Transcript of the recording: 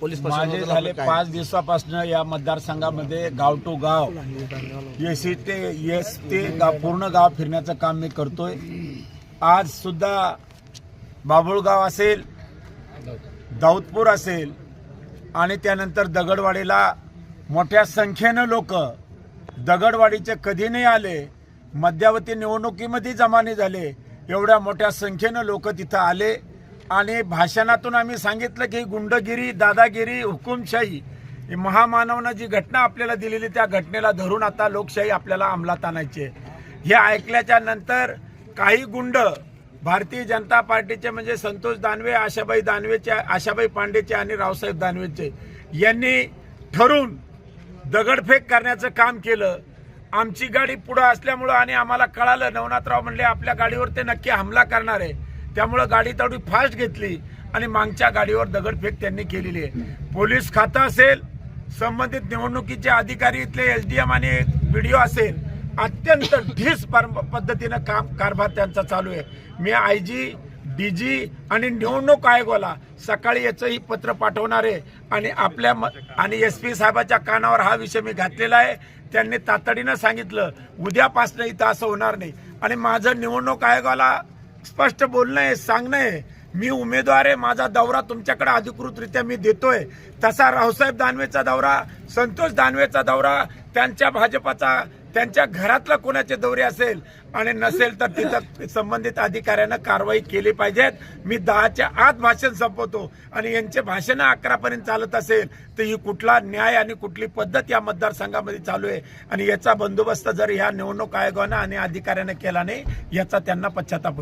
Police माझे झाले? पाच दिवसापासून या मतदारसंघामध्ये गाव टू गाव. एस ते एस ते गाव पूर्ण गाव फिरण्याचं काम मी करतोय. आज सुद्धा बाबुळगाव असेल दाऊदपूर असेल आणि त्यानंतर दगडवाडीला मोठ्या संख्येनं लोक दगडवाडीचे कधी नाही आले मध्यावधी निवडणुकीमध्ये जमा नाही झाले एवढ्या मोठ्या संख्येनं लोक तिथं आले. आणि भाषणातून आम्ही सांगितलं की गुंडगिरी दादागिरी हुकुमशाही ही महामानवनं जी घटना आपल्याला दिलेली त्या घटनेला धरून आता लोकशाही आपल्याला अंमलात आणायची आहे. हे ऐकल्याच्या नंतर काही गुंड भारतीय जनता पार्टीचे म्हणजे संतोष दानवे आशाबाई दानवेचे आशाबाई पांडेचे आणि रावसाहेब दानवेचे यांनी ठरून दगडफेक करण्याचं काम केलं आमची गाडी पुढं असल्यामुळं आणि आम्हाला कळालं नवनाथराव म्हणले आपल्या गाडीवर ते नक्की हमला करणार आहे त्यामुळं गाडी तेवढी फास्ट घेतली आणि मागच्या गाडीवर दगडफेक त्यांनी केलेली आहे. पोलीस खातं असेल संबंधित निवडणुकीचे अधिकारी इथले एस डी एम आणि व्हिडिओ असेल अत्यंत ढीस पर- पद्धतीनं काम कारभार त्यांचा चालू आहे. मी आय जी डी जी आणि निवडणूक आयोगाला सकाळी याचंही पत्र पाठवणार आहे आणि आपल्या म- आणि एस पी साहेबाच्या कानावर हा विषय मी घातलेला आहे. त्यांनी तातडीनं सांगितलं उद्यापासनं इथं असं होणार नाही. आणि माझं निवडणूक आयोगाला स्पष्ट बोलणं आहे सांगणं आहे. मी उमेदवार आहे माझा दौरा तुमच्याकडे अधिकृतरित्या मी देतोय. तसा रावसाहेब दानवेचा दौरा संतोष दानवेचा दौरा त्यांच्या भाजपाचा त्यांच्या घरातला कोणाचे दौरे असेल आणि नसेल तर तिथं संबंधित अधिकाऱ्यानं कारवाई केली पाहिजेत. मी दहाच्या आत भाषण संपवतो आणि यांचे भाषण अकरा पर्यंत चालत असेल तर ही कुठला न्याय आणि कुठली पद्धत या मतदारसंघामध्ये चालू आहे. आणि याचा बंदोबस्त जर ह्या निवडणूक आयोगानं आणि अधिकाऱ्यानं केला नाही याचा त्यांना पश्चाताप